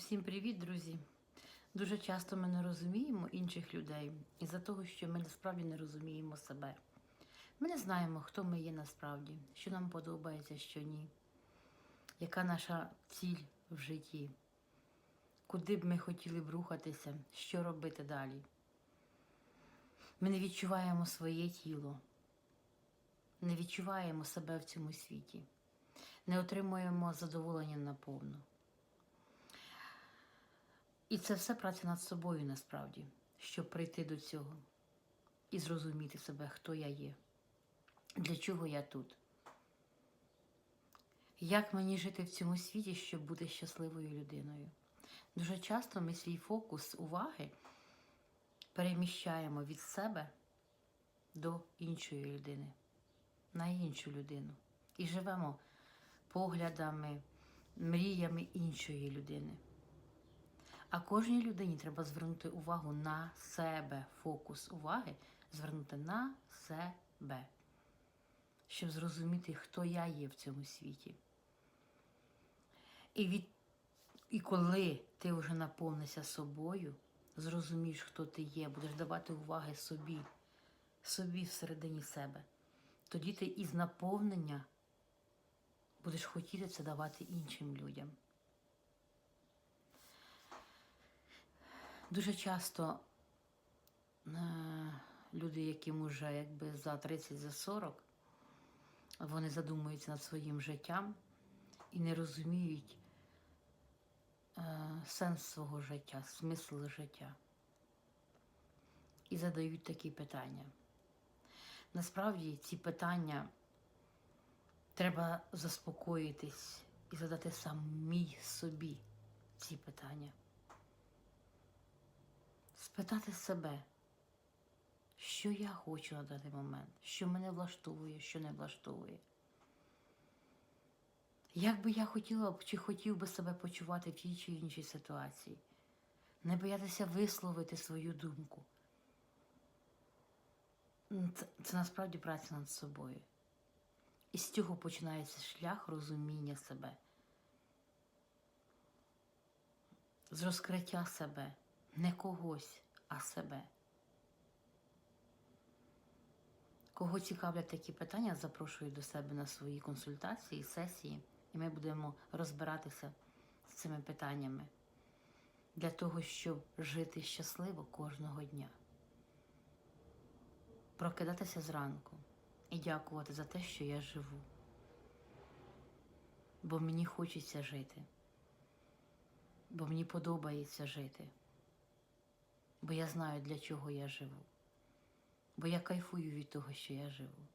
Усім привіт, друзі! Дуже часто ми не розуміємо інших людей із-за того, що ми насправді не розуміємо себе. Ми не знаємо, хто ми є насправді, що нам подобається, що ні, яка наша ціль в житті, куди б ми хотіли б рухатися, що робити далі. Ми не відчуваємо своє тіло, не відчуваємо себе в цьому світі, не отримуємо задоволення наповну. І це все праця над собою насправді, щоб прийти до цього і зрозуміти себе, хто я є, для чого я тут. Як мені жити в цьому світі, щоб бути щасливою людиною? Дуже часто ми свій фокус уваги переміщаємо від себе до іншої людини, на іншу людину. І живемо поглядами, мріями іншої людини. А кожній людині треба звернути увагу на себе, фокус уваги звернути на себе, щоб зрозуміти, хто я є в цьому світі. І, від... І коли ти вже наповнишся собою, зрозумієш, хто ти є, будеш давати уваги собі, собі всередині себе, тоді ти із наповнення будеш хотіти це давати іншим людям. Дуже часто е, люди, яким вже якби за 30, за 40, вони задумуються над своїм життям і не розуміють е, сенс свого життя, смисл життя. І задають такі питання. Насправді ці питання треба заспокоїтись і задати самій собі ці питання спитати себе, що я хочу на даний момент, що мене влаштовує, що не влаштовує. Як би я хотіла чи хотів би себе почувати в тій чи іншій ситуації, не боятися висловити свою думку. Це, це насправді праця над собою. І з цього починається шлях розуміння себе, з розкриття себе не когось, а себе. Кого цікавлять такі питання, запрошую до себе на свої консультації, сесії, і ми будемо розбиратися з цими питаннями для того, щоб жити щасливо кожного дня. Прокидатися зранку і дякувати за те, що я живу. Бо мені хочеться жити, бо мені подобається жити бо я знаю, для чого я живу, бо я кайфую від того, що я живу.